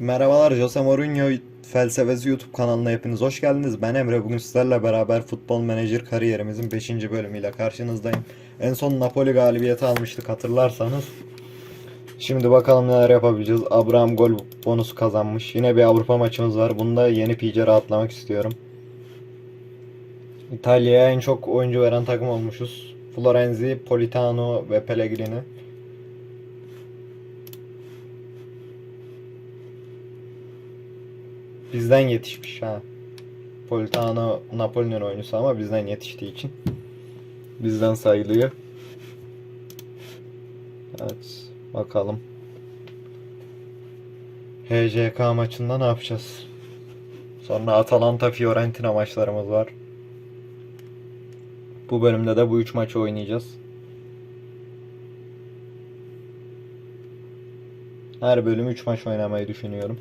Merhabalar, Jose Mourinho Felsefesi YouTube kanalına hepiniz hoş geldiniz. Ben Emre. Bugün sizlerle beraber futbol menajer kariyerimizin 5. bölümüyle karşınızdayım. En son Napoli galibiyeti almıştık hatırlarsanız. Şimdi bakalım neler yapabileceğiz. Abraham gol bonusu kazanmış. Yine bir Avrupa maçımız var. Bunda yeni PC'ye rahatlamak istiyorum. İtalya'ya en çok oyuncu veren takım olmuşuz. Florenzi, Politano ve Pellegrini. Bizden yetişmiş ha. Politano Napoli'nin oyuncusu ama bizden yetiştiği için bizden sayılıyor. Evet, bakalım. HJK maçında ne yapacağız? Sonra Atalanta Fiorentina maçlarımız var. Bu bölümde de bu üç maçı oynayacağız. Her bölüm 3 maç oynamayı düşünüyorum.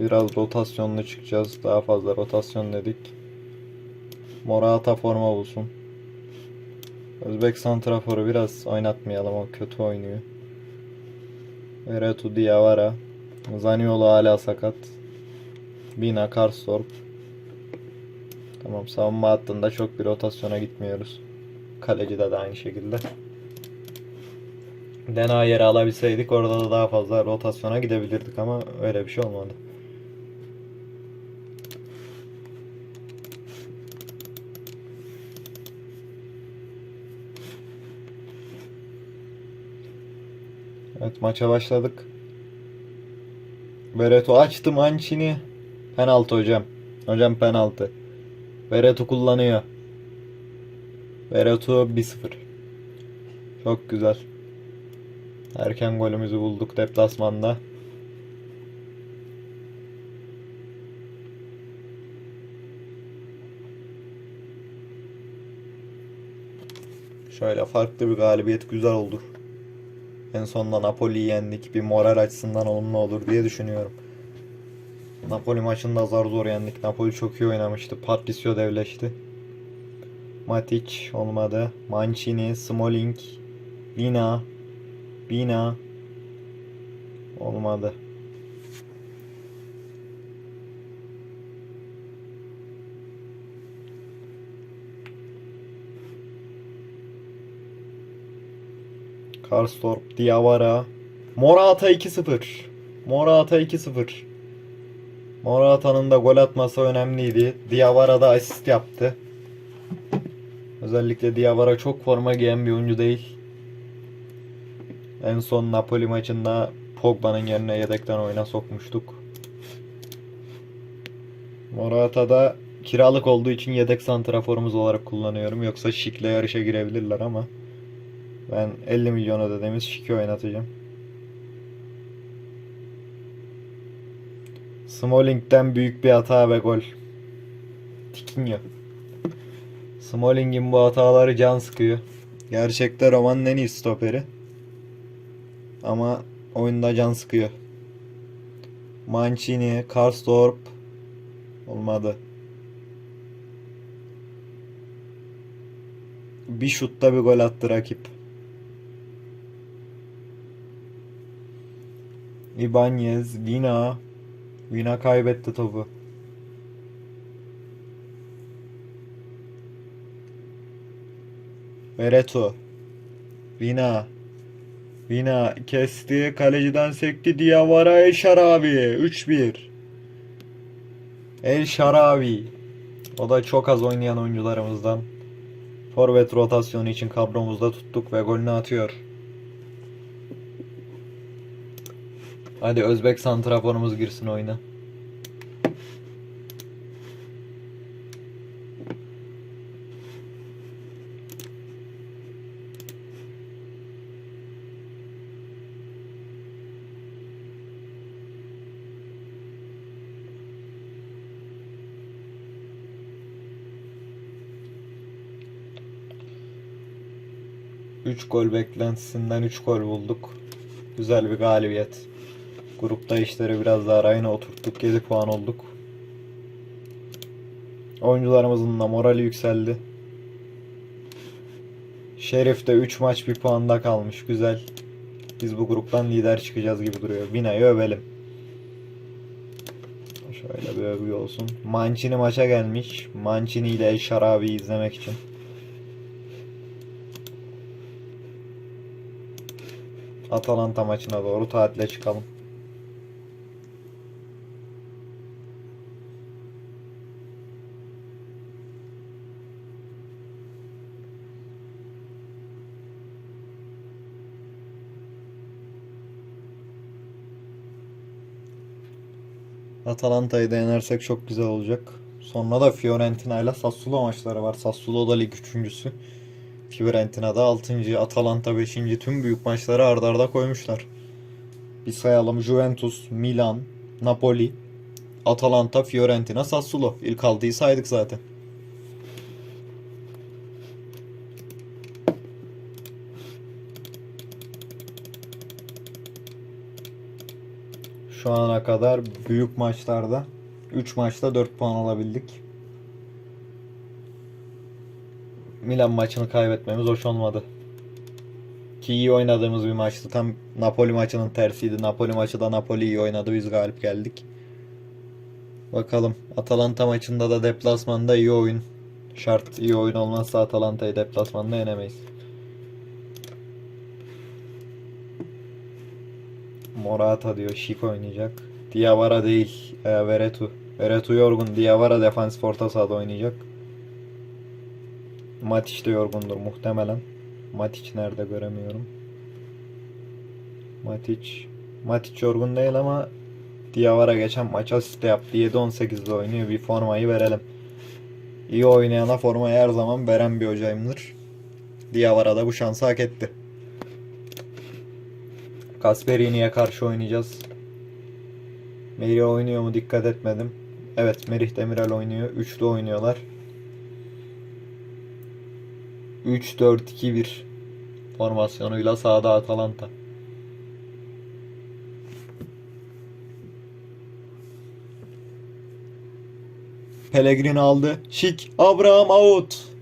Biraz rotasyonlu çıkacağız. Daha fazla rotasyon dedik. Morata forma bulsun. Özbek santraforu biraz oynatmayalım. O kötü oynuyor. Veretu Diawara. Zaniolo hala sakat. Bina Karstorp. Tamam savunma hattında çok bir rotasyona gitmiyoruz. Kalecide de aynı şekilde. Dena alabilseydik orada da daha fazla rotasyona gidebilirdik ama öyle bir şey olmadı. Evet maça başladık. Bereto açtı Mancini. Penaltı hocam. Hocam penaltı. Bereto kullanıyor. Bereto 1-0. Çok güzel. Erken golümüzü bulduk deplasmanda. Şöyle farklı bir galibiyet güzel olur. En sonunda Napoli'yi yendik. Bir moral açısından olumlu olur diye düşünüyorum. Napoli maçında zar zor yendik. Napoli çok iyi oynamıştı. Patricio devleşti. Matic olmadı. Mancini, Smalling, Bina, Bina olmadı. Karstorp, Diawara. Morata 2-0. Morata 2-0. Morata'nın da gol atması önemliydi. Diawara da asist yaptı. Özellikle Diawara çok forma giyen bir oyuncu değil. En son Napoli maçında Pogba'nın yerine yedekten oyuna sokmuştuk. Morata da kiralık olduğu için yedek santraforumuz olarak kullanıyorum. Yoksa Şik'le yarışa girebilirler ama ben 50 milyon ödediğimiz Şik'i oynatacağım. Smalling'den büyük bir hata ve gol. Tikinho. Smalling'in bu hataları can sıkıyor. Gerçekte romanın en iyi stoperi. Ama oyunda can sıkıyor. Mancini, Karstorp olmadı. Bir şutta bir gol attı rakip. Ibanez, Vina. Vina kaybetti topu. Veretu. Vina. Vina kesti. Kaleciden sekti. Diawara El Şarabi. 3-1. El Şarabi. O da çok az oynayan oyuncularımızdan. Forvet rotasyonu için kadromuzda tuttuk ve golünü atıyor. Hadi Özbek santraforumuz girsin oyuna. Üç gol beklentisinden 3 gol bulduk. Güzel bir galibiyet. Grupta işleri biraz daha rayına oturttuk. 7 puan olduk. Oyuncularımızın da morali yükseldi. Şerif de 3 maç bir puanda kalmış. Güzel. Biz bu gruptan lider çıkacağız gibi duruyor. Vina'yı övelim. Şöyle bir övgü olsun. Mancini maça gelmiş. Mancini ile El Şarabi izlemek için. Atalanta maçına doğru tatile çıkalım. Atalanta'yı da yenersek çok güzel olacak. Sonra da Fiorentina ile Sassuolo maçları var. Sassuolo da lig üçüncüsü. Fiorentina'da 6. Atalanta 5. tüm büyük maçları ardarda arda koymuşlar. Bir sayalım. Juventus, Milan, Napoli, Atalanta, Fiorentina, Sassuolo. İlk 6'yı saydık zaten. Şu ana kadar büyük maçlarda 3 maçta 4 puan alabildik. Milan maçını kaybetmemiz hoş olmadı. Ki iyi oynadığımız bir maçtı. Tam Napoli maçının tersiydi. Napoli maçı da Napoli iyi oynadı. Biz galip geldik. Bakalım. Atalanta maçında da deplasmanda iyi oyun. Şart iyi oyun olmazsa Atalanta'yı deplasmanda yenemeyiz. Morata diyor. Şik oynayacak. Diawara değil. E, Veretu. Veretu yorgun. Diawara defansif orta sahada oynayacak. Matic de yorgundur muhtemelen. Matic nerede göremiyorum. Matic. Matic yorgun değil ama Diawara geçen maç asist de yaptı. 7-18'de oynuyor. Bir formayı verelim. İyi oynayana formayı her zaman veren bir hocayımdır. Diawara da bu şansı hak etti. Kasperini'ye karşı oynayacağız. Merih oynuyor mu dikkat etmedim. Evet Merih Demirel oynuyor. Üçlü oynuyorlar. 3-4-2-1 formasyonuyla sahada Atalanta. Pellegrini aldı. Şik. Abraham out.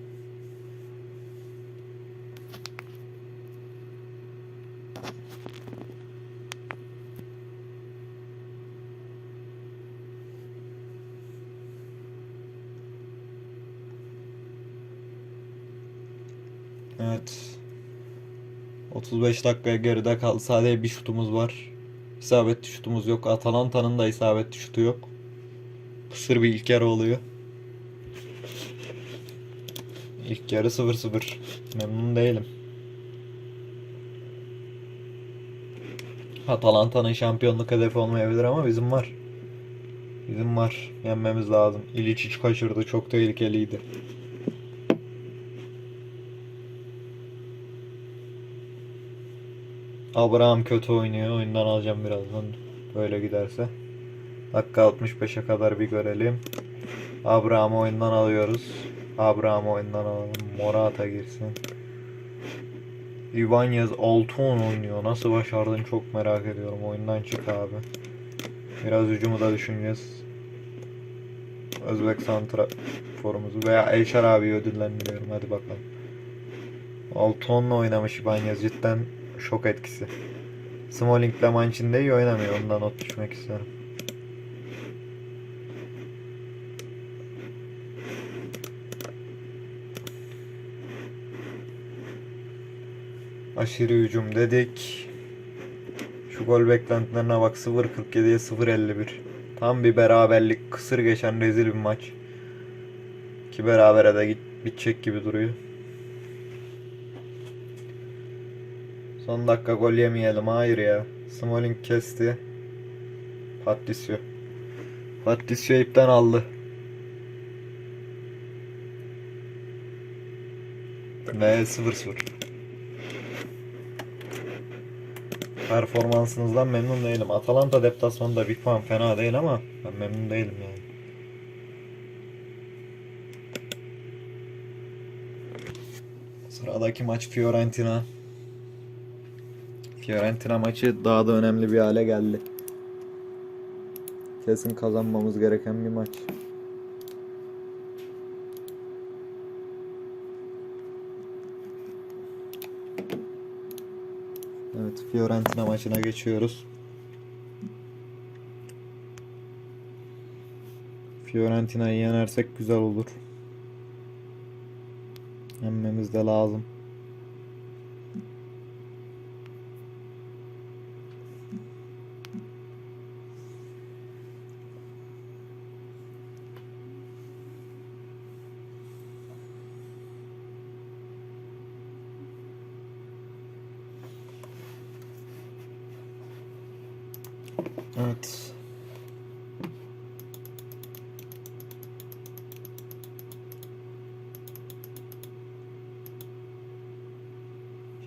Evet. 35 dakikaya geride kaldı. Sadece bir şutumuz var. İsabetli şutumuz yok. Atalanta'nın da isabetli şutu yok. Kısır bir ilk yarı oluyor. İlk yarı 0-0. Memnun değilim. Atalanta'nın şampiyonluk hedefi olmayabilir ama bizim var. Bizim var. Yenmemiz lazım. İliçiç kaçırdı. Çok tehlikeliydi. Abraham kötü oynuyor. Oyundan alacağım birazdan. Böyle giderse. Dakika 65'e kadar bir görelim. Abraham'ı oyundan alıyoruz. Abraham'ı oyundan alalım. Morata girsin. Ibanez 6 oynuyor. Nasıl başardın çok merak ediyorum. Oyundan çık abi. Biraz hücumu da düşüneceğiz. Özbek santraforumuzu veya Elşar abi ödüllendiriyorum. Hadi bakalım. Alton'la oynamış Ibanez cidden şok etkisi. Smalling'le Manchin de iyi oynamıyor. Ondan not düşmek istiyorum. Aşırı hücum dedik. Şu gol beklentilerine bak 0.47'ye 0.51. Tam bir beraberlik kısır geçen rezil bir maç. Ki berabere de git bitecek gibi duruyor. Son dakika gol yemeyelim. Hayır ya. Smalling kesti. Patricio. Patricio ipten aldı. Ve 0-0. Performansınızdan memnun değilim. Atalanta deplasmanında bir puan fena değil ama ben memnun değilim yani. Sıradaki maç Fiorentina. Fiorentina maçı daha da önemli bir hale geldi. Kesin kazanmamız gereken bir maç. Evet Fiorentina maçına geçiyoruz. Fiorentina'yı yenersek güzel olur. Yenmemiz de lazım. Evet.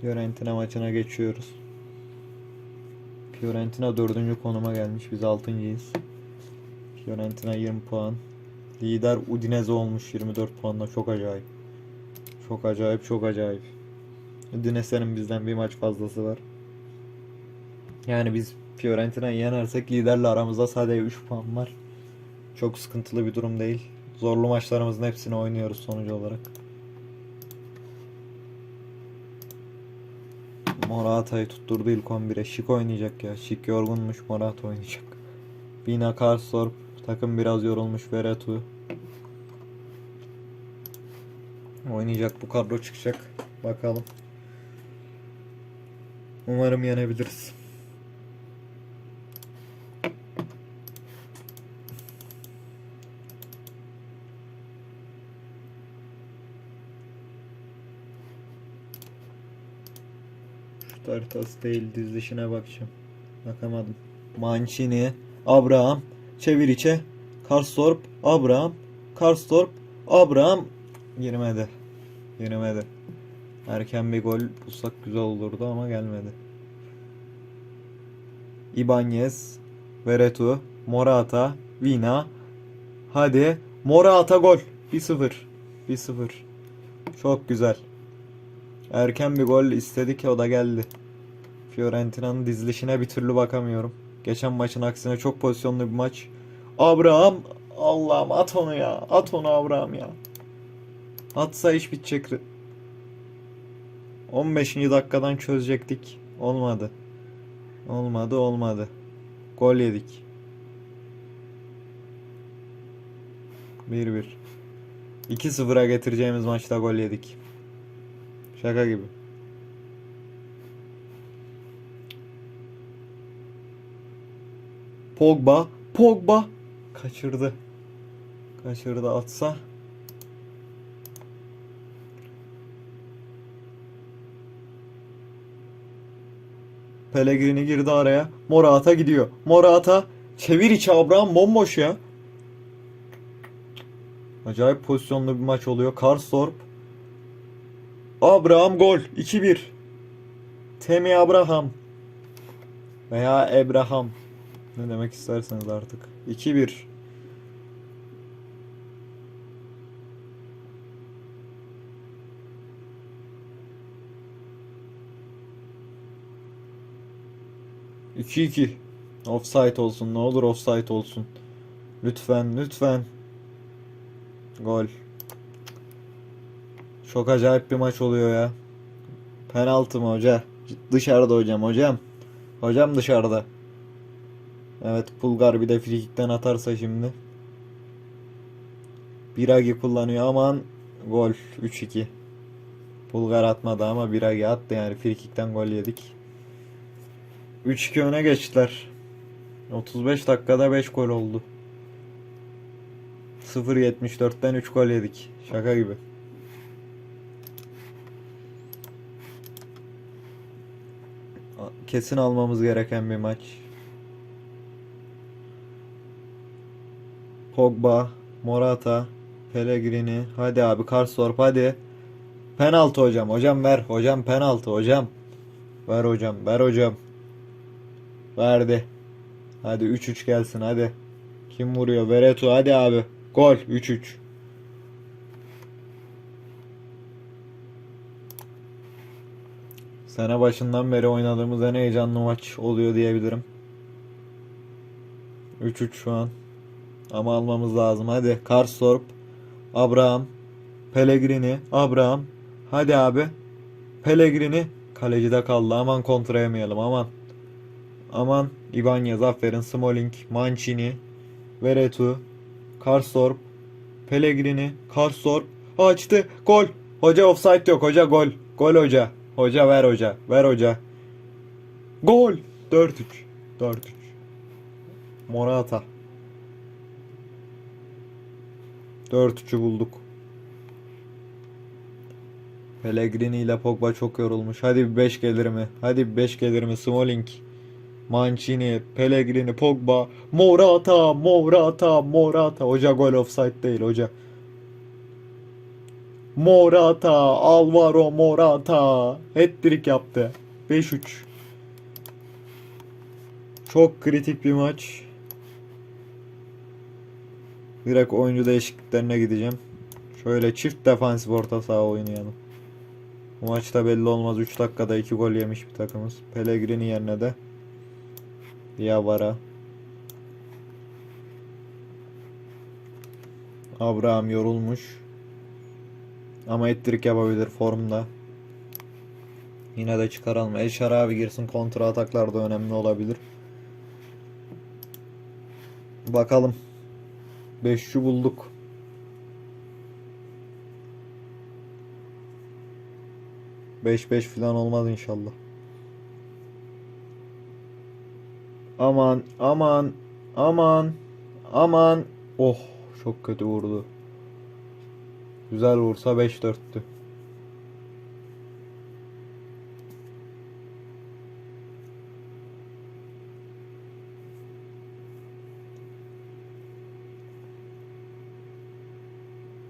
Fiorentina maçına geçiyoruz. Fiorentina dördüncü konuma gelmiş. Biz altıncıyız. Fiorentina 20 puan. Lider Udinese olmuş 24 puanla. Çok acayip. Çok acayip, çok acayip. Udinese'nin bizden bir maç fazlası var. Yani biz Fiorentina'yı yenersek liderle aramızda sadece 3 puan var. Çok sıkıntılı bir durum değil. Zorlu maçlarımızın hepsini oynuyoruz sonucu olarak. Morata'yı tutturdu ilk 11'e. Şik oynayacak ya. Şik yorgunmuş. Morata oynayacak. Bina Karstorp. Takım biraz yorulmuş. Veretu. Oynayacak. Bu kadro çıkacak. Bakalım. Umarım yenebiliriz. Haritası değil dizilişine bakacağım. Bakamadım. Mancini, Abraham, çevir içe, Karstorp, Abraham, Karstorp, Abraham girmedi. Girmedi. Erken bir gol bulsak güzel olurdu ama gelmedi. Ibanez, Veretu, Morata, Vina. Hadi Morata gol. 1-0. 1-0. Çok güzel. Erken bir gol istedik o da geldi. Fiorentina'nın dizilişine bir türlü bakamıyorum. Geçen maçın aksine çok pozisyonlu bir maç. Abraham Allah'ım at onu ya. At onu Abraham ya. Atsa iş bitecek. 15. dakikadan çözecektik. Olmadı. Olmadı olmadı. Gol yedik. 1-1. 2-0'a getireceğimiz maçta gol yedik. Şaka gibi. Pogba, Pogba kaçırdı. Kaçırdı atsa. Pellegrini girdi araya. Morata gidiyor. Morata çevir içi Abraham bomboş ya. Acayip pozisyonlu bir maç oluyor. Karstorp Abraham gol 2-1. Temi Abraham veya Abraham ne demek isterseniz artık. 2-1. İki iki. Offside olsun. Ne olur offside olsun. Lütfen, lütfen. Gol. Çok acayip bir maç oluyor ya. Penaltı mı hoca? Dışarıda hocam hocam. Hocam dışarıda. Evet Pulgar bir de frikikten atarsa şimdi. Biragi kullanıyor aman gol 3-2. Pulgar atmadı ama Biragi attı yani frikikten gol yedik. 3-2 öne geçtiler. 35 dakikada 5 gol oldu. 0.74'ten 3 gol yedik. Şaka gibi. Kesin almamız gereken bir maç. Pogba, Morata, Pellegrini. Hadi abi Karsdorp hadi. Penaltı hocam. Hocam ver. Hocam penaltı hocam. Ver hocam. Ver hocam. Verdi. Hadi 3-3 gelsin hadi. Kim vuruyor? Veretu hadi abi. Gol 3-3. Sene başından beri oynadığımız en heyecanlı maç oluyor diyebilirim. 3-3 şu an. Ama almamız lazım. Hadi Karstorp, Abraham, Pellegrini, Abraham. Hadi abi. Pellegrini, Kalecide kaldı. Aman kontra yemeyelim aman. Aman Ibanez aferin. Smalling, Mancini, Veretu, Karstorp, Pellegrini, Karstorp açtı. Gol. Hoca offside yok. Hoca gol. Gol hoca. Hoca ver hoca. Ver hoca. Gol. 4-3. 4-3. Morata. 4-3'ü bulduk. Pellegrini ile Pogba çok yorulmuş. Hadi bir 5 gelir mi? Hadi bir 5 gelir mi? Smalling, Mancini, Pellegrini, Pogba, Morata, Morata, Morata. Hoca gol offside değil hoca. Morata, Alvaro Morata. Hat-trick yaptı. 5-3. Çok kritik bir maç. Direkt oyuncu değişikliklerine gideceğim. Şöyle çift defansif orta saha oynayalım. Bu maçta belli olmaz. 3 dakikada 2 gol yemiş bir takımız. Pellegrini yerine de Diawara. Abraham yorulmuş. Ama ettirik yapabilir formda. Yine de çıkaralım. El Şarabi girsin. Kontra ataklar da önemli olabilir. Bakalım. 5'çü bulduk. Beş beş falan olmaz inşallah. Aman aman aman aman. Oh çok kötü vurdu. Güzel vursa 5-4'tü.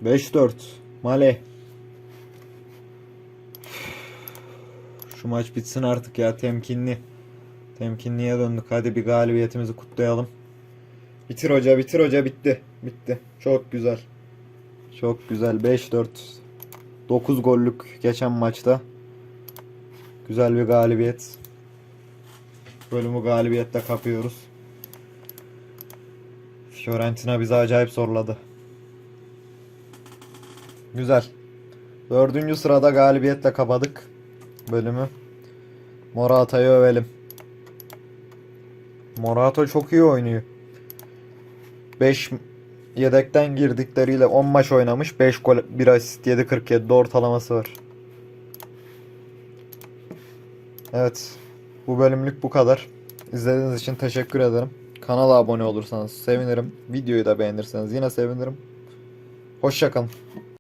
Beş dört. Male. Şu maç bitsin artık ya temkinli. Temkinliye döndük. Hadi bir galibiyetimizi kutlayalım. Bitir hoca, bitir hoca bitti. Bitti. Çok güzel. Çok güzel. 5-4. 9 gollük geçen maçta. Güzel bir galibiyet. Bölümü galibiyetle kapıyoruz. Fiorentina bizi acayip zorladı. Güzel. Dördüncü sırada galibiyetle kapadık bölümü. Morata'yı övelim. Morata çok iyi oynuyor. 5 yedekten girdikleriyle 10 maç oynamış. 5 gol, 1 asist, 7.47 ortalaması var. Evet. Bu bölümlük bu kadar. İzlediğiniz için teşekkür ederim. Kanala abone olursanız sevinirim. Videoyu da beğenirseniz yine sevinirim. Hoşçakalın.